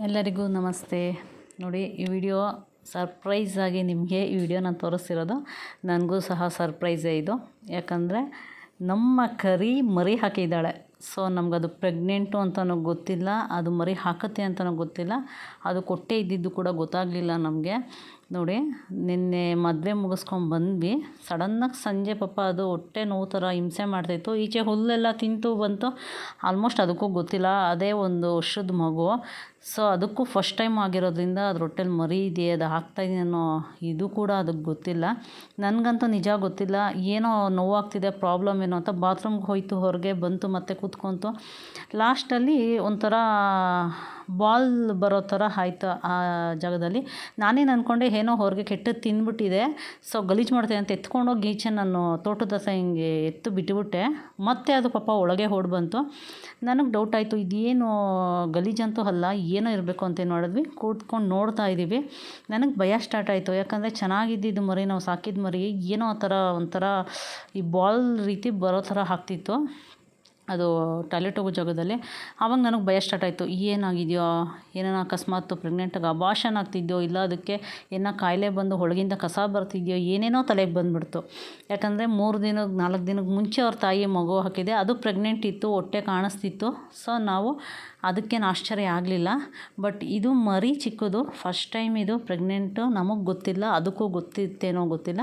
ಎಲ್ಲರಿಗೂ ನಮಸ್ತೆ. ನೋಡಿ, ಈ ವಿಡಿಯೋ ಸರ್ಪ್ರೈಸ್ ಆಗಿ ನಿಮಗೆ ಈ ವಿಡಿಯೋ ನಾನು ತೋರಿಸ್ತಿರೋದು. ನನಗೂ ಸಹ ಸರ್ಪ್ರೈಸೇ ಇದು. ಯಾಕಂದರೆ, ನಮ್ಮ ಕರಿ ಮರಿ ಹಾಕಿದ್ದಾಳೆ. ಸೊ ನಮಗದು ಪ್ರೆಗ್ನೆಂಟು ಅಂತಲೂ ಗೊತ್ತಿಲ್ಲ, ಅದು ಮರಿ ಹಾಕುತ್ತೆ ಅಂತಲೂ ಗೊತ್ತಿಲ್ಲ. ಅದು ಕೊಟ್ಟೇ ಇದ್ದಿದ್ದು ಕೂಡ ಗೊತ್ತಾಗಲಿಲ್ಲ ನಮಗೆ. ನೋಡಿ, ನಿನ್ನೆ ಮದುವೆ ಮುಗಿಸ್ಕೊಂಡು ಬಂದ್ವಿ. ಸಡನ್ನಾಗಿ ಸಂಜೆ ಪಾಪ ಅದು ಹೊಟ್ಟೆ ನೋವು ಥರ ಹಿಂಸೆ ಮಾಡ್ತಾಯಿತ್ತು ಈಚೆ ಹುಲ್ಲೆಲ್ಲ ತಿಂತು ಬಂತು. ಆಲ್ಮೋಸ್ಟ್ ಅದಕ್ಕೂ ಗೊತ್ತಿಲ್ಲ. ಅದೇ ಒಂದು ವರ್ಷದ ಮಗು. ಸೊ, ಅದಕ್ಕೂ ಫಸ್ಟ್ ಟೈಮ್ ಆಗಿರೋದ್ರಿಂದ ಅದ್ರ ಹೊಟ್ಟೆಲಿ ಮರಿ ಇದೆ, ಅದು ಅನ್ನೋ ಇದು ಕೂಡ ಅದಕ್ಕೆ ಗೊತ್ತಿಲ್ಲ. ನನಗಂತೂ ನಿಜ ಗೊತ್ತಿಲ್ಲ. ಏನೋ ನೋವಾಗ್ತಿದೆ ಪ್ರಾಬ್ಲಮ್ ಏನೋ ಅಂತ ಬಾತ್ರೂಮ್ಗೆ ಹೋಯ್ತು, ಹೊರಗೆ ಬಂತು, ಮತ್ತೆ ಕೂತ್ಕೊಂತು. ಲಾಸ್ಟಲ್ಲಿ ಒಂಥರ ಬಾಲ್ ಬರೋ ಥರ ಆಯ್ತು ಆ ಜಾಗದಲ್ಲಿ. ನಾನೇನು ಅಂದ್ಕೊಂಡೆ ಏನೋ ಹೊರಗೆ ಕೆಟ್ಟದ್ದು ತಿಂದ್ಬಿಟ್ಟಿದೆ. ಸೊ ಗಲೀಜು ಮಾಡ್ತೀನಿ ಅಂತ ಎತ್ಕೊಂಡೋಗಿ ಈಚೆ ನಾನು ತೋಟದ ಹಿಂಗೆ ಎತ್ತು ಬಿಟ್ಟುಬಿಟ್ಟೆ ಮತ್ತೆ ಅದು ಪಾಪ ಒಳಗೆ ಓಡಿ ಬಂತು. ನನಗೆ ಡೌಟ್ ಆಯಿತು, ಇದೇನು ಗಲೀಜಂತೂ ಅಲ್ಲ, ಏನೋ ಇರಬೇಕು ಅಂತ ಏನು ಮಾಡಿದ್ವಿ. ಕೂತ್ಕೊಂಡು ನೋಡ್ತಾ ಇದ್ದೀವಿ. ನನಗೆ ಭಯ ಸ್ಟಾರ್ಟ್ ಆಯಿತು. ಯಾಕಂದರೆ ಚೆನ್ನಾಗಿದ್ದಿದ್ದು ಮರಿ, ನಾವು ಸಾಕಿದ ಮರಿ, ಏನೋ ಆ ಥರ ಒಂಥರ ಈ ಬಾಲ್ ರೀತಿ ಬರೋ ಥರ ಆಗ್ತಿತ್ತು. ಅದು ಟಾಯ್ಲೆಟ್ ಹೋಗೋ ಜಾಗದಲ್ಲಿ ಆವಾಗ ನನಗೆ ಭಯ ಸ್ಟಾರ್ಟ್ ಆಯಿತು. ಏನಾಗಿದೆಯೋ, ಏನೇನೋ ಅಕಸ್ಮಾತ್ ಪ್ರೆಗ್ನೆಂಟಾಗಿ ಅಬಾಷನ್ ಆಗ್ತಿದ್ಯೋ, ಇಲ್ಲ ಅದಕ್ಕೆ ಏನೋ ಕಾಯಿಲೆ ಬಂದು ಒಳಗಿಂದ ಕಸ ಬರ್ತಿದೆಯೋ, ಏನೇನೋ ತಲೆಗೆ ಬಂದುಬಿಡ್ತು. ಯಾಕಂದರೆ ಮೂರು ದಿನಕ್ಕೆ ನಾಲ್ಕು ದಿನಕ್ಕೆ ಮುಂಚೆ ಅವ್ರ ತಾಯಿ ಮಗು ಹಾಕಿದೆ, ಅದು ಪ್ರೆಗ್ನೆಂಟ್ ಇತ್ತು, ಹೊಟ್ಟೆ ಕಾಣಿಸ್ತಿತ್ತು. ಸೊ ನಾವು ಅದಕ್ಕೇನು ಆಶ್ಚರ್ಯ ಆಗಲಿಲ್ಲ. ಬಟ್ ಇದು ಮರಿ ಚಿಕ್ಕದು. ಫಸ್ಟ್ ಟೈಮ್ ಇದು ಪ್ರೆಗ್ನೆಂಟು ನಮಗೆ ಗೊತ್ತಿಲ್ಲ, ಅದಕ್ಕೂ ಗೊತ್ತಿತ್ತೇನೋ ಗೊತ್ತಿಲ್ಲ.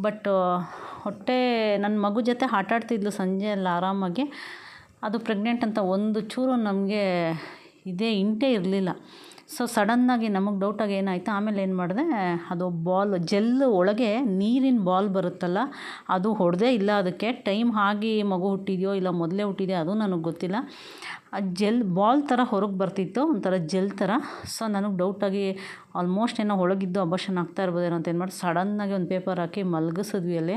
ಬಟ್ ಹೊಟ್ಟೆ ನನ್ನ ಮಗು ಜೊತೆ ಆಟ ಆಡ್ತಿದ್ಲು ಸಂಜೆ ಎಲ್ಲ ಆರಾಮಾಗಿ. ಅದು ಪ್ರೆಗ್ನೆಂಟ್ ಅಂತ ಒಂದು ಚೂರು ನಮಗೆ ಇದೇ ಇಂಟೇ ಇರಲಿಲ್ಲ. ಸೊ ಸಡನ್ನಾಗಿ ನಮಗೆ ಡೌಟಾಗಿ ಏನಾಯಿತು? ಆಮೇಲೆ ಏನು ಮಾಡಿದೆ? ಅದು ಬಾಲ್ ಜೆಲ್ ಒಳಗೆ ನೀರಿನ ಬಾಲ್ ಬರುತ್ತಲ್ಲ, ಅದು ಹೊಡೆದೇ ಇಲ್ಲ ಅದಕ್ಕೆ. ಟೈಮ್ ಆಗಿ ಮಗು ಹುಟ್ಟಿದೆಯೋ ಇಲ್ಲ ಮೊದಲೇ ಹುಟ್ಟಿದೆಯೋ ಅದು ನನಗೆ ಗೊತ್ತಿಲ್ಲ. ಆ ಜೆಲ್ ಬಾಲ್ ಥರ ಹೊರಗೆ ಬರ್ತಿತ್ತು, ಒಂಥರ ಜೆಲ್ ಥರ. ಸೊ ನನಗೆ ಡೌಟಾಗಿ ಆಲ್ಮೋಸ್ಟ್ ಏನೋ ಒಳಗಿದ್ದು ಅಬಾಷನ್ ಆಗ್ತಾ ಇರ್ಬೋದೇನೋ ಅಂತ ಏನು ಮಾಡಿ ಸಡನ್ನಾಗಿ ಒಂದು ಪೇಪರ್ ಹಾಕಿ ಮಲಗಿಸಿದ್ವಿ ಅಲ್ಲಿ.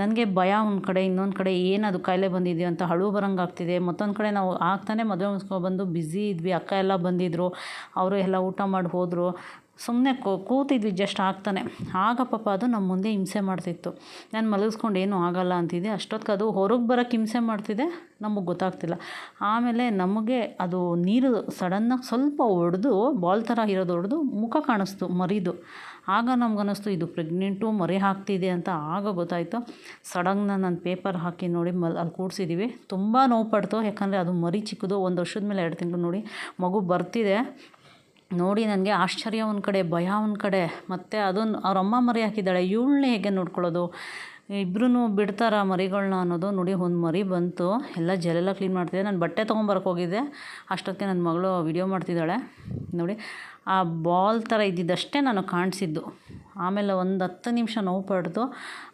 ನನಗೆ ಭಯ ಒಂದು ಕಡೆ, ಇನ್ನೊಂದು ಕಡೆ ಏನದು ಕಾಯಿಲೆ ಬಂದಿದೆಯೋ ಅಂತ ಅಳು ಬರಂಗೆ ಆಗ್ತಿದೆ. ಮತ್ತೊಂದು ಕಡೆ ನಾವು ಆಗ್ತಾನೆ ಮದುವೆ ಬಂದು ಬ್ಯುಸಿ ಇದ್ವಿ, ಅಕ್ಕ ಎಲ್ಲ ಬಂದಿದ್ದರು ಅವರು ಎಲ್ಲ ಊಟ ಮಾಡಿ ಹೋದರು. ಸುಮ್ಮನೆ ಕೂತಿದ್ವಿ ಜಸ್ಟ್ ಆಗ್ತಾನೆ. ಆಗ ಪಾಪ ಅದು ನಮ್ಮ ಮುಂದೆ ಹಿಂಸೆ ಮಾಡ್ತಿತ್ತು. ನಾನು ಮಲಗಿಸ್ಕೊಂಡು ಏನೂ ಆಗೋಲ್ಲ ಅಂತಿದ್ದೆ. ಅಷ್ಟೊತ್ತಿಗೆ ಅದು ಹೊರಗೆ ಬರೋಕ್ಕೆ ಹಿಂಸೆ ಮಾಡ್ತಿದೆ ನಮಗೆ ಗೊತ್ತಾಗ್ತಿಲ್ಲ. ಆಮೇಲೆ ನಮಗೆ ಅದು ನೀರು ಸಡನ್ನಾಗಿ ಸ್ವಲ್ಪ ಹೊಡೆದು ಬಾಲ್ ಥರ ಇರೋದು ಹೊಡೆದು ಮುಖ ಕಾಣಿಸ್ತು, ಮರಿದು. ಆಗ ನಮ್ಗೆ ಅನ್ನಿಸ್ತು ಇದು ಪ್ರೆಗ್ನೆಂಟು, ಮರಿ ಹಾಕ್ತಿದೆ ಅಂತ ಆಗ ಗೊತ್ತಾಯಿತು. ಸಡನ್ನ ನಾನು ಪೇಪರ್ ಹಾಕಿ ನೋಡಿ ಮಲ್ ಅಲ್ಲಿ ಕೂಡಿಸಿದ್ದೀವಿ ತುಂಬ ನೋವು ಪಡ್ತು. ಯಾಕಂದರೆ ಅದು ಮರಿ ಚಿಕ್ಕದು, ಒಂದು ವರ್ಷದ ಮೇಲೆ ಎರಡು ತಿಂಗಳು ನೋಡಿ ಮಗು ಬರ್ತಿದೆ. ನೋಡಿ ನನಗೆ ಆಶ್ಚರ್ಯ ಒಂದು ಕಡೆ, ಭಯ ಒಂದು ಕಡೆ. ಮತ್ತು ಅದನ್ನು ಅವ್ರ ಅಮ್ಮ ಮರಿ ಹಾಕಿದ್ದಾಳೆ. ಇವಳನ್ನೇ ಹೇಗೆ ನೋಡ್ಕೊಳ್ಳೋದು? ಇಬ್ಬರೂ ಬಿಡ್ತಾರ ಮರಿಗಳನ್ನ ಅನ್ನೋದು ನೋಡಿ ಒಂದು ಮರಿ ಬಂತು. ಎಲ್ಲ ಜಲ್ಲೆಲ್ಲ ಕ್ಲೀನ್ ಮಾಡ್ತಿದ್ದೆ ನಾನು ಬಟ್ಟೆ ತೊಗೊಂಬರಕ್ಕೆ ಹೋಗಿದ್ದೆ. ಅಷ್ಟೊತ್ತಿಗೆ ನನ್ನ ಮಗಳು ವಿಡಿಯೋ ಮಾಡ್ತಿದ್ದಾಳೆ. ನೋಡಿ, ಆ ಬಾಲ್ ಥರ ಇದ್ದಿದ್ದಷ್ಟೇ ನಾನು ಕಾಣಿಸಿದ್ದು. ಆಮೇಲೆ ಒಂದು ಹತ್ತು ನಿಮಿಷ ನೋವು ಪಡೆದು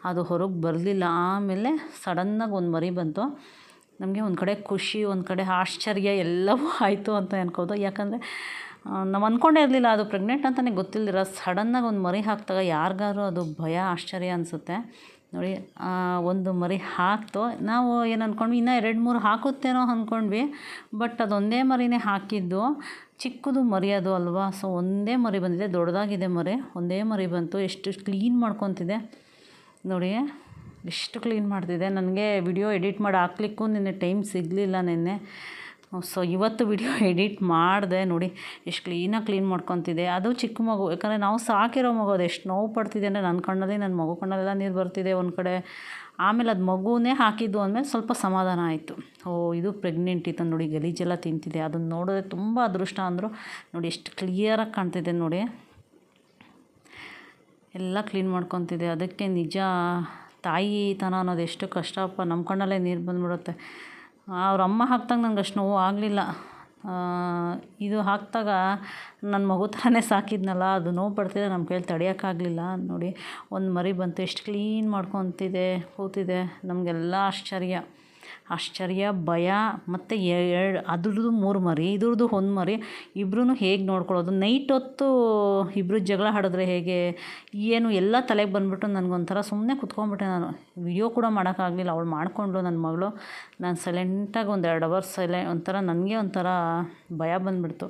ಅದು ಹೊರಗೆ ಬರಲಿಲ್ಲ. ಆಮೇಲೆ ಸಡನ್ನಾಗಿ ಒಂದು ಮರಿ ಬಂತು. ನಮಗೆ ಒಂದು ಕಡೆ ಖುಷಿ, ಒಂದು ಕಡೆ ಆಶ್ಚರ್ಯ ಎಲ್ಲವೂ ಆಯಿತು ಅಂತ ಅನ್ಕೋದು. ಯಾಕಂದರೆ ನಾವು ಅಂದ್ಕೊಂಡೇ ಇರಲಿಲ್ಲ ಅದು ಪ್ರೆಗ್ನೆಂಟ್ ಅಂತಲೇ ಗೊತ್ತಿಲ್ಲದಿರ ಸಡನ್ನಾಗಿ ಒಂದು ಮರಿ ಹಾಕಿದಾಗ ಯಾರಿಗಾದ್ರೂ ಅದು ಭಯ, ಆಶ್ಚರ್ಯ ಅನಿಸುತ್ತೆ. ನೋಡಿ ಒಂದು ಮರಿ ಹಾಕ್ತು. ನಾವು ಏನು ಅಂದ್ಕೊಂಡ್ವಿ ಇನ್ನೂ ಎರಡು ಮೂರು ಹಾಕುತ್ತೇನೋ ಅಂದ್ಕೊಂಡ್ವಿ ಬಟ್ ಅದೊಂದೇ ಮರಿನೇ ಹಾಕಿದ್ದು. ಚಿಕ್ಕದು ಮರಿ ಅದು ಅಲ್ವಾ? ಸೊ ಒಂದೇ ಮರಿ ಬಂದಿದೆ, ದೊಡ್ಡದಾಗಿದೆ ಮರಿ. ಒಂದೇ ಮರಿ ಬಂತು, ಎಷ್ಟು ಕ್ಲೀನ್ ಮಾಡ್ಕೊತಿದೆ. ನೋಡಿ ಎಷ್ಟು ಕ್ಲೀನ್ ಮಾಡ್ತಿದೆ ನನಗೆ ವಿಡಿಯೋ ಎಡಿಟ್ ಮಾಡಿ ಹಾಕ್ಲಿಕ್ಕೂ ನಿನ್ನೆ ಟೈಮ್ ಸಿಗಲಿಲ್ಲ ನಿನ್ನೆ. ಸೊ ಇವತ್ತು ವಿಡಿಯೋ ಎಡಿಟ್ ಮಾಡಿದೆ ನೋಡಿ, ಎಷ್ಟು ಕ್ಲೀನಾಗಿ ಕ್ಲೀನ್ ಮಾಡ್ಕೊತಿದೆ ಅದು ಚಿಕ್ಕ ಮಗು, ಯಾಕಂದರೆ ನಾವು ಸಾಕಿರೋ ಮಗು ಅದು ಎಷ್ಟು ನೋವು ಪಡ್ತಿದೆ ಅಂದರೆ ನನ್ನ ಕಣ್ಣಲ್ಲಿ ನನ್ನ ಮಗು ಕಣ್ಣಲ್ಲೆಲ್ಲ ನೀರು ಬರ್ತಿದೆ ಒಂದು ಕಡೆ. ಆಮೇಲೆ ಅದು ಮಗುನೇ ಹಾಕಿದ್ದು ಅಂದಮೇಲೆ ಸ್ವಲ್ಪ ಸಮಾಧಾನ ಆಯಿತು. ಓ, ಇದು ಪ್ರೆಗ್ನೆಂಟ್ ಇತ್ತು ನೋಡಿ, ಗಲೀಜೆಲ್ಲ ತಿಂತಿದೆ. ಅದನ್ನು ನೋಡಿದ್ರೆ ತುಂಬ ಅದೃಷ್ಟ ಅಂದರು. ನೋಡಿ, ಎಷ್ಟು ಕ್ಲಿಯರಾಗಿ ಕಾಣ್ತಿದೆ ನೋಡಿ. ಎಲ್ಲ ಕ್ಲೀನ್ ಮಾಡ್ಕೊತಿದೆ ಅದಕ್ಕೆ ನಿಜ ತಾಯಿತನ ಅನ್ನೋದು ಎಷ್ಟು ಕಷ್ಟಪ್ಪ ನಮ್ಮ ಕಣ್ಣಲ್ಲೇ ನೀರು ಬಂದುಬಿಡುತ್ತೆ. ಅವ್ರ ಅಮ್ಮ ಹಾಕ್ದಾಗ ನಂಗೆ ಅಷ್ಟು ನೋವು ಆಗಲಿಲ್ಲ. ಇದು ಹಾಕಿದಾಗ ನನ್ನ ಮಗು ಥರನೇ ಸಾಕಿದ್ನಲ್ಲ, ಅದು ನೋವು ಪಡ್ತಿದೆ, ನಮ್ಮ ಕೈಯಲ್ಲಿ ತಡೆಯೋಕ್ಕಾಗಲಿಲ್ಲ ನೋಡಿ, ಒಂದು ಮರಿ ಬಂತು, ಎಷ್ಟು ಕ್ಲೀನ್ ಮಾಡ್ಕೊತಿದೆ, ಕೂತಿದೆ. ನಮಗೆಲ್ಲ ಆಶ್ಚರ್ಯ. ಆಶ್ಚರ್ಯ, ಭಯ, ಮತ್ತು ಎರಡು, ಅದ್ರದ್ದು ಮೂರು ಮರಿ, ಇದ್ರದ್ದು ಒಂದು ಮರಿ. ಇಬ್ಬರೂ ಹೇಗೆ ನೋಡ್ಕೊಳ್ಳೋದು ನೈಟ್ ಹೊತ್ತು ಇಬ್ಬರು ಜಗಳ ಆಡಿದ್ರೆ ಹೇಗೆ? ಏನು, ಎಲ್ಲ ತಲೆಗೆ ಬಂದುಬಿಟ್ಟು ನನಗೊಂಥರ ಸುಮ್ಮನೆ ಕುತ್ಕೊಂಡ್ಬಿಟ್ಟೆ ನಾನು. ವಿಡಿಯೋ ಕೂಡ ಮಾಡೋಕ್ಕಾಗಲಿಲ್ಲ. ಅವಳು ಮಾಡಿಕೊಂಡು ನನ್ನ ಮಗಳು. ನಾನು ಸೈಲೆಂಟಾಗಿ ಒಂದು ಎರಡು ಅವರ್ಸ್ ಸೈಲೆ ಒಂಥರ ನನಗೆ ಒಂಥರ ಭಯ ಬಂದುಬಿಡ್ತು.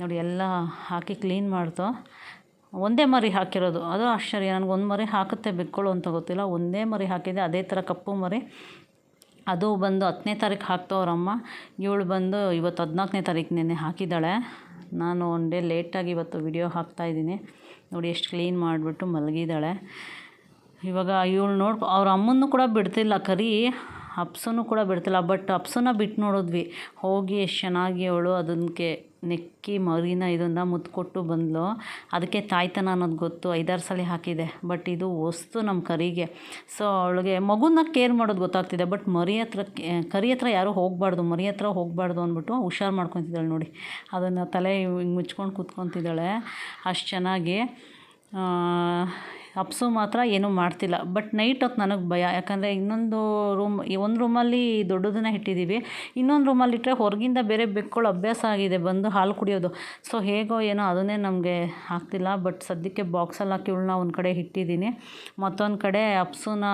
ನೋಡಿ, ಎಲ್ಲ ಹಾಕಿ ಕ್ಲೀನ್ ಮಾಡ್ತು. ಒಂದೇ ಮರಿ ಹಾಕಿರೋದು. ಅದು ಆಶ್ಚರ್ಯ. ನನಗೆ ಒಂದು ಮರಿ ಹಾಕುತ್ತೆ ಬೆಕ್ಕಳು ಅಂತ ಗೊತ್ತಿಲ್ಲ. ಒಂದೇ ಮರಿ ಹಾಕಿದೆ ಅದೇ ಥರ ಕಪ್ಪು ಮರಿ. ಅದು ಬಂದು ಹತ್ತನೇ ತಾರೀಕು ಹಾಕ್ತು ಅವರಮ್ಮ ಇವಳು ಬಂದು ಇವತ್ತು ಹದಿನಾಲ್ಕನೇ ತಾರೀಕು ನೆನ್ನೆ ಹಾಕಿದ್ದಾಳೆ. ನಾನು ಒನ್ ಡೇ ಲೇಟಾಗಿ ಇವತ್ತು ವಿಡಿಯೋ ಹಾಕ್ತಾಯಿದ್ದೀನಿ ನೋಡಿ ಎಷ್ಟು ಕ್ಲೀನ್ ಮಾಡಿಬಿಟ್ಟು ಮಲಗಿದ್ದಾಳೆ. ಇವಾಗ ಇವಳು ನೋಡಿ ಅವ್ರ ಅಮ್ಮನ್ನು ಕೂಡ ಬಿಡ್ತಿಲ್ಲ ಕರಿ. ಅಪ್ಸನ್ನು ಕೂಡ ಬಿಡ್ತಿಲ್ಲ. ಬಟ್ ಅಪ್ಸನ್ನ ಬಿಟ್ಟು ನೋಡಿದ್ವಿ. ಹೋಗಿ ಎಷ್ಟು ಚೆನ್ನಾಗಿ ಅವಳು ಅದಕ್ಕೆ ನೆಕ್ಕಿ ಮರಿನ ಇದನ್ನು ಮುತ್ತು ಕೊಟ್ಟು ಬಂದಳು ಅದಕ್ಕೆ ತಾಯ್ತನ ಅನ್ನೋದು ಗೊತ್ತು. ಐದಾರು ಸಲ ಹಾಕಿದೆ. ಬಟ್ ಇದು ವಸ್ತು ನಮ್ಮ ಕರಿಗೆ. ಸೊ ಅವಳಿಗೆ ಮಗುನ ಕೇರ್ ಮಾಡೋದು ಗೊತ್ತಾಗ್ತಿದೆ. ಬಟ್ ಮರಿ ಹತ್ರ ಕರಿ ಹತ್ರ ಯಾರೂ ಹೋಗಬಾರ್ದು. ಮರಿ ಹತ್ರ ಹೋಗಬಾರ್ದು ಅಂದ್ಬಿಟ್ಟು ಹುಷಾರು ಮಾಡ್ಕೊತಿದ್ದಾಳೆ ನೋಡಿ. ಅದನ್ನು ತಲೆ ಹಿಂಗೆ ಮುಚ್ಕೊಂಡು ಕೂತ್ಕೊತಿದ್ದಾಳೆ. ಅಷ್ಟು ಚೆನ್ನಾಗಿ ಅಪ್ಸು ಮಾತ್ರ ಏನೂ ಮಾಡ್ತಿಲ್ಲ. ಬಟ್ ನೈಟ್ ಹೊತ್ತು ನನಗೆ ಭಯ. ಯಾಕಂದರೆ ಇನ್ನೊಂದು ರೂಮ್ ಈ ಒಂದು ರೂಮಲ್ಲಿ ದೊಡ್ಡದನ್ನ ಇಟ್ಟಿದ್ದೀವಿ. ಇನ್ನೊಂದು ರೂಮಲ್ಲಿ ಇಟ್ಟರೆ ಹೊರಗಿಂದ ಬೇರೆ ಬೆಕ್ಕುಗಳು ಅಭ್ಯಾಸ ಆಗಿದೆ ಬಂದು ಹಾಲು ಕುಡಿಯೋದು. ಸೊ ಹೇಗೋ ಏನೋ ಅದನ್ನೇ ನಮಗೆ ಆಗ್ತಿಲ್ಲ. ಬಟ್ ಸದ್ಯಕ್ಕೆ ಬಾಕ್ಸಲ್ಲಿ ಹಾಕಿ ಒಂದು ಕಡೆ ಇಟ್ಟಿದ್ದೀನಿ. ಮತ್ತೊಂದು ಕಡೆ ಅಪ್ಸುನ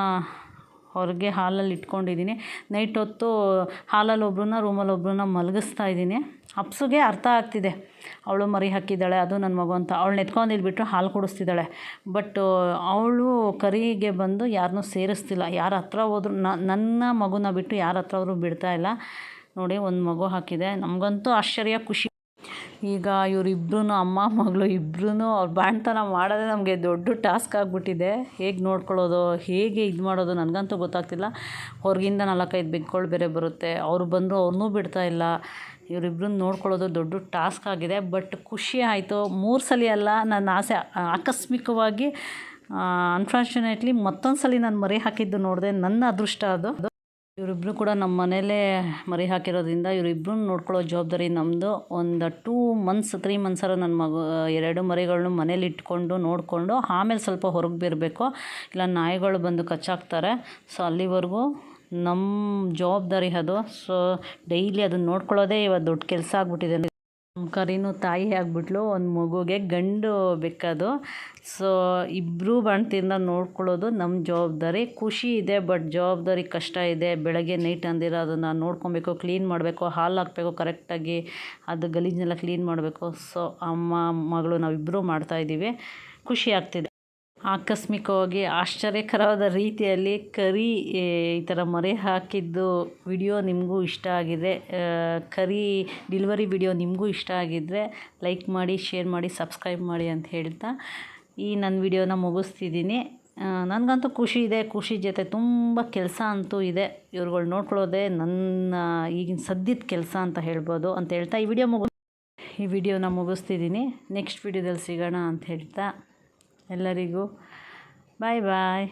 ಹೊರಗೆ ಹಾಲಲ್ಲಿ ಇಟ್ಕೊಂಡಿದ್ದೀನಿ. ನೈಟ್ ಹೊತ್ತು ಹಾಲಲ್ಲಿ ಒಬ್ಬರನ್ನ ರೂಮಲ್ಲಿ ಒಬ್ಬರನ್ನ ಮಲಗಿಸ್ತಾ ಇದ್ದೀನಿ. ಅಪ್ಸುಗೆ ಅರ್ಥ ಆಗ್ತಿದೆ. ಅವಳು ಮರಿ ಹಾಕಿದ್ದಾಳೆ, ಅದು ನನ್ನ ಮಗು ಅಂತ. ಅವಳನ್ನ ಎತ್ಕೊಂಡು ಇಲ್ಬಿಟ್ಟು ಹಾಲು ಕುಡಿಸ್ತಿದ್ದಾಳೆ. ಬಟ್, ಅವಳು ಕರಿಗೆ ಬಂದು ಯಾರನ್ನೂ ಸೇರಿಸ್ತಿಲ್ಲ. ಯಾರ ಹತ್ರ ಹೋದ್ರು ನನ್ನ ಮಗುನ ಬಿಟ್ಟು ಯಾರ ಹತ್ರ ಬಿಡ್ತಾ ಇಲ್ಲ. ನೋಡಿ, ಒಂದು ಮಗು ಹಾಕಿದೆ. ನಮಗಂತೂ ಆಶ್ಚರ್ಯ, ಖುಷಿ. ಈಗ ಇವರಿಬ್ರು ಅಮ್ಮ, ಮಗಳು ಇಬ್ರೂ ಅವ್ರು ಬಾಣ್ತನ ಮಾಡೋದೇ ನಮಗೆ ದೊಡ್ಡ ಟಾಸ್ಕ್ ಆಗಿಬಿಟ್ಟಿದೆ. ಹೇಗೆ ನೋಡ್ಕೊಳ್ಳೋದು, ಹೇಗೆ ಇದು ಮಾಡೋದು ನನಗಂತೂ ಗೊತ್ತಾಗ್ತಿಲ್ಲ. ಹೊರಗಿಂದ ನಾಲ್ಕೈದು ಬೆಕ್ಕುಗಳು ಬೇರೆ ಬರುತ್ತೆ. ಅವರು ಬಂದರು ಅವ್ರನ್ನೂ ಬಿಡ್ತಾ ಇಲ್ಲ. ಇವರಿಬ್ರನ್ನ ನೋಡ್ಕೊಳ್ಳೋದು ದೊಡ್ಡ ಟಾಸ್ಕ್ ಆಗಿದೆ. ಬಟ್ ಖುಷಿ ಆಯಿತು. ಮೂರು ಸಲ ಅಲ್ಲ ನನ್ನ ಆಸೆ ಆಕಸ್ಮಿಕವಾಗಿ ಅನ್ಫಾರ್ಚುನೇಟ್ಲಿ ಮತ್ತೊಂದು ಸಲ ನಾನು ಮರಿ ಹಾಕಿದ್ದು ನೋಡಿದೆ. ನನ್ನ ಅದೃಷ್ಟ ಅದು. ಇವರಿಬ್ರು ಕೂಡ ನಮ್ಮ ಮನೇಲೇ ಮರಿ ಹಾಕಿರೋದ್ರಿಂದ ಇವರಿಬ್ರು ನೋಡ್ಕೊಳ್ಳೋ ಜವಾಬ್ದಾರಿ ನಮ್ಮದು ಒಂದು ಟೂ ಮಂತ್ಸ್ ತ್ರೀ ಮಂತ್ಸರ ನನ್ನ ಮಗು, ಎರಡು ಮರಿಗಳನ್ನು ಮನೇಲಿ ಇಟ್ಕೊಂಡು ನೋಡಿಕೊಂಡು ಆಮೇಲೆ ಸ್ವಲ್ಪ ಹೊರಗೆ ಬಿರ್ಬೇಕು. ಇಲ್ಲ, ನಾಯಿಗಳು ಬಂದು ಕಚ್ಚಾಕ್ತಾರೆ. ಸೊ ಅಲ್ಲಿವರೆಗೂ ನಮ್ಮ ಜವಾಬ್ದಾರಿ ಅದು. ಸೊ ಡೈಲಿ ಅದನ್ನು ನೋಡ್ಕೊಳ್ಳೋದೇ ಇವಾಗ ದೊಡ್ಡ ಕೆಲಸ ಆಗ್ಬಿಟ್ಟಿದೆ. ಕರಿನೂ ತಾಯಿ ಆಗಿಬಿಟ್ಲು, ಒಂದು ಮಗುಗೆ ಗಂಡು ಬೆಕ್ಕದು ಸೊ ಇಬ್ಬರೂ ಬಾಣ್ತಿಯಿಂದ ನೋಡ್ಕೊಳ್ಳೋದು ನಮ್ಮ ಜವಾಬ್ದಾರಿ. ಖುಷಿ ಇದೆ, ಬಟ್ ಜವಾಬ್ದಾರಿ ಕಷ್ಟ ಇದೆ. ಬೆಳಗ್ಗೆ ನೈಟ್ ಅಂದಿರ ಅದನ್ನು ನೋಡ್ಕೊಬೇಕು ಕ್ಲೀನ್ ಮಾಡಬೇಕು, ಹಾಲು ಹಾಕಬೇಕು ಕರೆಕ್ಟಾಗಿ ಅದು ಗಲೀಜನ್ನೆಲ್ಲ ಕ್ಲೀನ್ ಮಾಡಬೇಕು. ಸೊ ಅಮ್ಮ, ಮಗಳು ನಾವಿಬ್ಬರೂ ಮಾಡ್ತಾಯಿದ್ದೀವಿ ಖುಷಿ ಆಗ್ತಿದೆ. ಆಕಸ್ಮಿಕವಾಗಿ ಆಶ್ಚರ್ಯಕರವಾದ ರೀತಿಯಲ್ಲಿ ಕರಿ ಈ ಥರ ಮರೆ ಹಾಕಿದ್ದು ವಿಡಿಯೋ ನಿಮಗೂ ಇಷ್ಟ ಆಗಿದೆ. ಕರಿ ಡಿಲ್ವರಿ ವಿಡಿಯೋ ನಿಮಗೂ ಇಷ್ಟ ಆಗಿದ್ದರೆ ಲೈಕ್ ಮಾಡಿ, ಶೇರ್ ಮಾಡಿ, ಸಬ್ಸ್ಕ್ರೈಬ್ ಮಾಡಿ ಅಂತ ಹೇಳ್ತಾ ಈ ನನ್ನ ವಿಡಿಯೋನ ಮುಗಿಸ್ತಿದ್ದೀನಿ. ನನಗಂತೂ ಖುಷಿ ಇದೆ, ಖುಷಿ ಜೊತೆ ತುಂಬ ಕೆಲಸ ಅಂತೂ ಇದೆ. ಇವ್ರುಗಳು ನೋಡ್ಕೊಳ್ಳೋದೇ ನನ್ನ ಈಗಿನ ಸದ್ಯದ ಕೆಲಸ ಅಂತ ಹೇಳ್ಬೋದು ಅಂತ ಹೇಳ್ತಾ ಈ ವಿಡಿಯೋ ಮುಗಿಸ್ ಈ ವಿಡಿಯೋನ ಮುಗಿಸ್ತಿದ್ದೀನಿ. ನೆಕ್ಸ್ಟ್ ವಿಡಿಯೋದಲ್ಲಿ ಸಿಗೋಣ ಅಂತ ಹೇಳ್ತಾ ಎಲ್ಲರಿಗೂ. ಬಾಯ್ ಬಾಯ್